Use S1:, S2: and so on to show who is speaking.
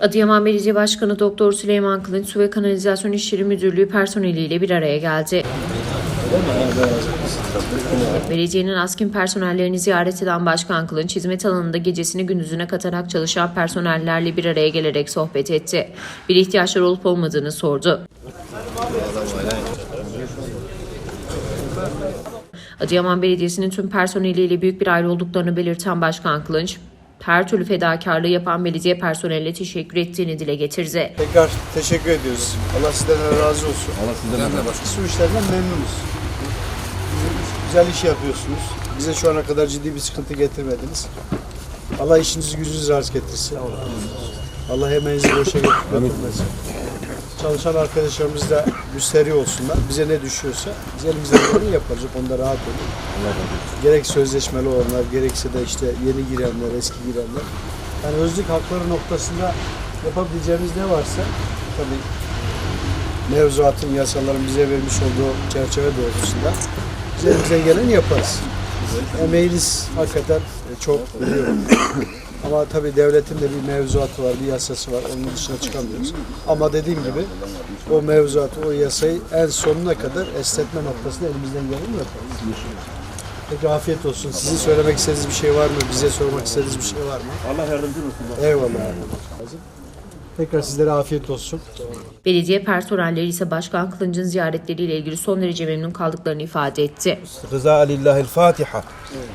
S1: Adıyaman Belediye Başkanı Doktor Süleyman Kılınç Su ve Kanalizasyon İşleri Müdürlüğü personeliyle bir araya geldi. Belediyenin askin personellerini ziyaret eden Başkan Kılınç, hizmet alanında gecesini gündüzüne katarak çalışan personellerle bir araya gelerek sohbet etti. Bir ihtiyaçlar olup olmadığını sordu. Adıyaman Belediyesi'nin tüm personeliyle büyük bir aile olduklarını belirten Başkan Kılınç, her türlü fedakarlığı yapan belediye personeline teşekkür ettiğini dile getirdi.
S2: Tekrar teşekkür ediyoruz. Allah sizden razı olsun.
S3: Allah sizden de başka.
S2: Su işlerinden memnunuz. Güzel iş yapıyorsunuz. Bize şu ana kadar ciddi bir sıkıntı getirmediniz. Allah işinizi gücünüzü razı getirsin. Allah emeğinizi boşa getirmesin. Çalışan arkadaşlarımız da müsterih olsunlar. Bize ne düşüyorsa biz elimizden geleni yaparız. O konuda rahat olun. Gerek sözleşmeli olanlar, gerekse de işte yeni girenler, eski girenler. Yani özlük hakları noktasında yapabileceğimiz ne varsa tabii mevzuatın, yasaların bize vermiş olduğu çerçeve doğrultusunda biz elimizden geleni yaparız. Emeğiniz hakikaten çok biliyorum. Ama tabii devletin de bir mevzuatı var, bir yasası var. Onun dışına çıkamıyoruz. Ama dediğim gibi o mevzuatı, o yasayı en sonuna kadar esnetme noktasında elimizden geleni yaparız. Peki afiyet olsun. Sizin söylemek istediğiniz bir şey var mı? Bize sormak istediğiniz bir şey var mı?
S3: Allah yardımcı olsun.
S2: Eyvallah. Tekrar sizlere afiyet olsun.
S1: Belediye personelleri ise Başkan Kılınç'ın ziyaretleriyle ilgili son derece memnun kaldıklarını ifade etti.
S4: Rıza Alillahil Fatiha. Evet.